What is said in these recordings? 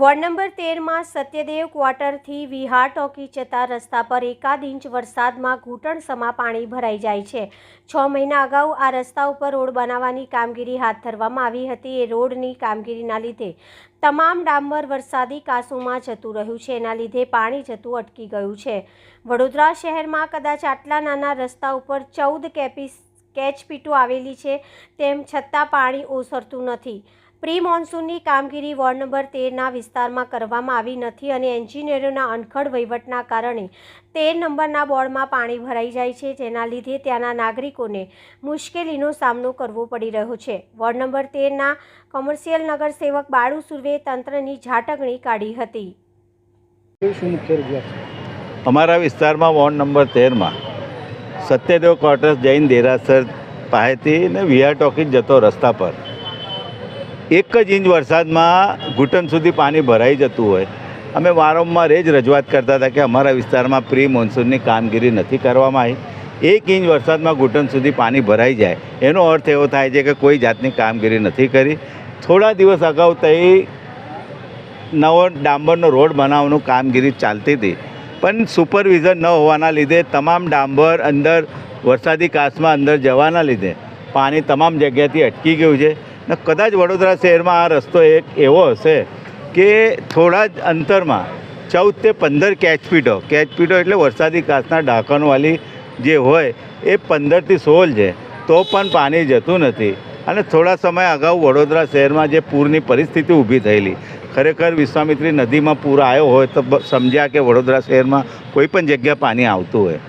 Ward number તેરમાં સત્યદેવ ક્વાર્ટરથી વિહાર talkie જતા રસ્તા પર એકાદ ઇંચ વરસાદમાં ઘૂંટણસમા પાણી ભરાઈ જાય છે. છ મહિના અગાઉ આ રસ્તા ઉપર રોડ બનાવવાની કામગીરી હાથ ધરવામાં આવી હતી. એ રોડની કામગીરીના લીધે તમામ ડાંબર વરસાદી કાસુમાં જતું રહ્યું છે. એના લીધે પાણી જતું અટકી ગયું છે. વડોદરા શહેરમાં કદાચ આટલા નાના રસ્તા ઉપર ચૌદ કેપીસ કેચપીટો આવેલી છે, તેમ છતાં પાણી ઓસરતું નથી. પ્રી મોન્સૂનની કામગીરી વોર્ડ નંબર તેરના વિસ્તારમાં કરવામાં આવી નથી અને એન્જિનિયરોના અનખડ વહીવટના કારણે તેર નંબરના બોર્ડમાં પાણી ભરાઈ જાય છે જેના લીધે ત્યાંના નાગરિકોને મુશ્કેલીનો સામનો કરવો પડી રહ્યો છે. વોર્ડ નંબર તેરના કોમર્શિયલ નગર સેવક બાળુ સુર્વે તંત્રની ઝાટકણી કાઢી હતી. અમારા વિસ્તારમાં વોર્ડ નંબર તેરમાં સત્યદેવ ક્વાર્ટર્સ જૈન દેરાસર પાસેથી ને વિહાર ટોકીજ જતો રસ્તા પર એક જ ઇંચ વરસાદમાં ઘૂંટણ સુધી પાણી ભરાઈ જતું હોય. અમે વારંવાર એ જ રજૂઆત કરતા હતા કે અમારા વિસ્તારમાં પ્રી મોન્સૂનની કામગીરી નથી કરવામાં આવી. એક ઇંચ વરસાદમાં ઘૂંટણ સુધી પાણી ભરાઈ જાય. એનો અર્થ એવો થાય છે કે કોઈ જાતની કામગીરી નથી કરી. થોડા દિવસ અગાઉ તઈ નવો ડાંબરનો રોડ બનાવવાનું કામગીરી ચાલતી હતી. પણ સુપરવિઝન ન હોવાના લીધે તમામ ડાંબર અંદર વરસાદી કાચમાં અંદર જવાના લીધે પાણી તમામ જગ્યાથી અટકી ગયું છે. ને કદાચ વડોદરા શહેરમાં આ રસ્તો એક એવો હશે કે થોડા જ અંતરમાં ચૌદ તે પંદર કેચપીટો કેચપીટો એટલે વરસાદી કાચના ઢાંકણવાળી જે હોય એ પંદરથી સોળ છે. તો પણ પાણી જતું નથી. અને થોડા સમય અગાઉ વડોદરા શહેરમાં જે પૂરની પરિસ્થિતિ ઊભી થયેલી, ખરેખર વિશ્વામિત્રી નદીમાં પૂર આવ્યો હોય તો સમજ્યા કે વડોદરા શહેરમાં કોઈ પણ જગ્યા પાણી આવતું હોય.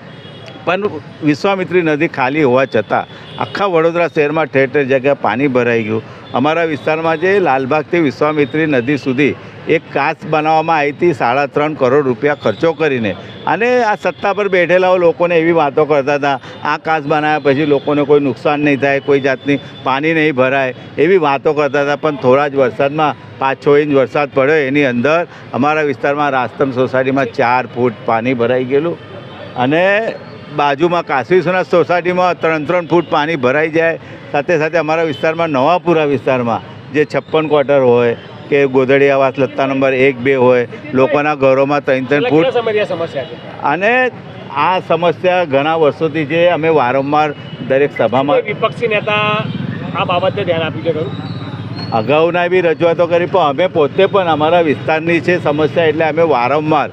પણ વિશ્વામિત્રી નદી ખાલી હોવા છતાં આખા વડોદરા શહેરમાં ઠેર ઠેર જગ્યાએ પાણી ભરાઈ ગયું. અમારા વિસ્તારમાં જે લાલબાગથી વિશ્વામિત્રી નદી સુધી એક કાચ બનાવવામાં આવી હતી, સાડા ત્રણ કરોડ રૂપિયા ખર્ચો કરીને. અને આ સત્તા પર બેઠેલાઓ લોકોને એવી વાતો કરતા હતા, આ કાચ બનાવ્યા પછી લોકોને કોઈ નુકસાન નહીં થાય, કોઈ જાતની પાણી નહીં ભરાય, એવી વાતો કરતા હતા. પણ થોડા જ વરસાદમાં પાંચ છ ઇંચ વરસાદ પડ્યો, એની અંદર અમારા વિસ્તારમાં રાસ્તમ સોસાયટીમાં ચાર ફૂટ પાણી ભરાઈ ગયેલું. અને બાજુમાં કાશી કાશીસોના સોસાયટીમાં ત્રણ ત્રણ ફૂટ પાણી ભરાઈ જાય. સાથે સાથે અમારા વિસ્તારમાં નવાપુરા વિસ્તારમાં જે છપ્પન ક્વાર્ટર હોય કે ગોધડીયા આવાસ લત્તા નંબર એક બે હોય લોકોના ઘરોમાં ત્રણ ત્રણ ફૂટ અને આ સમસ્યા ઘણા વર્ષોથી છે અમે વારંવાર દરેક સભામાં વિપક્ષી નેતા આ બાબતે ધ્યાન આપ્યું છે ખરું? અગાઉના બી રજૂઆતો કરી પણ અમે પોતે પણ અમારા વિસ્તારની છે સમસ્યા એટલે અમે વારંવાર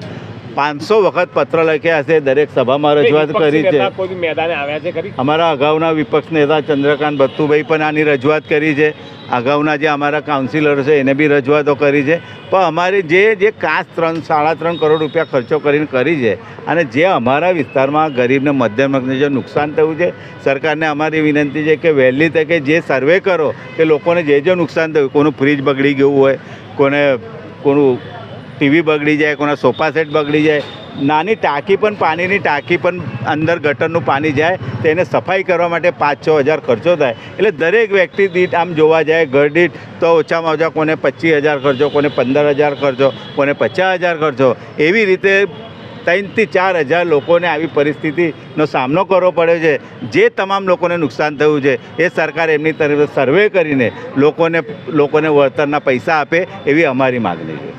પાંચસો વખત પત્ર લખ્યા હશે દરેક સભામાં રજૂઆત કરી છે. મેદાને આવ્યા છે ખરી? અમારા અગાઉના વિપક્ષ નેતા ચંદ્રકાંત ભત્તુભાઈ પણ આની રજૂઆત કરી છે. અગાઉના જે અમારા કાઉન્સિલર છે એને બી રજૂઆતો કરી છે. પણ અમારી જે જે કાચ ત્રણ સાડા ત્રણ કરોડ રૂપિયા ખર્ચો કરીને કરી છે અને જે અમારા વિસ્તારમાં ગરીબને મધ્યમ વર્ગને જે નુકસાન થયું છે સરકારને અમારી વિનંતી છે કે વહેલી તકે જે સર્વે કરો કે લોકોને જે જે નુકસાન થયું કોનું ફ્રીજ બગડી ગયું હોય કોને કોનું ટીવી બગડી જાય કોના સોફા સેટ બગડી જાય, નાની ટાંકી પણ, પાણીની ટાંકી પણ અંદર ગટરનું પાણી જાય તેને સફાઈ કરવા માટે પાંચ છ હજાર ખર્ચો થાય. એટલે દરેક વ્યક્તિ દીઠ આમ જોવા જાય, ઘર દીઠ તો ઓછામાં ઓછા કોને પચીસ હજાર ખર્ચો, કોને પંદર હજાર ખર્ચો, કોને પચાસ હજાર ખર્ચો. એવી રીતે ત્રણથી ચાર હજાર લોકોને આવી પરિસ્થિતિનો સામનો કરવો પડ્યો છે. જે તમામ લોકોને નુકસાન થયું છે, એ સરકાર એમની તરફ સર્વે કરીને લોકોને લોકોને વળતરના પૈસા આપે એવી અમારી માગણી છે.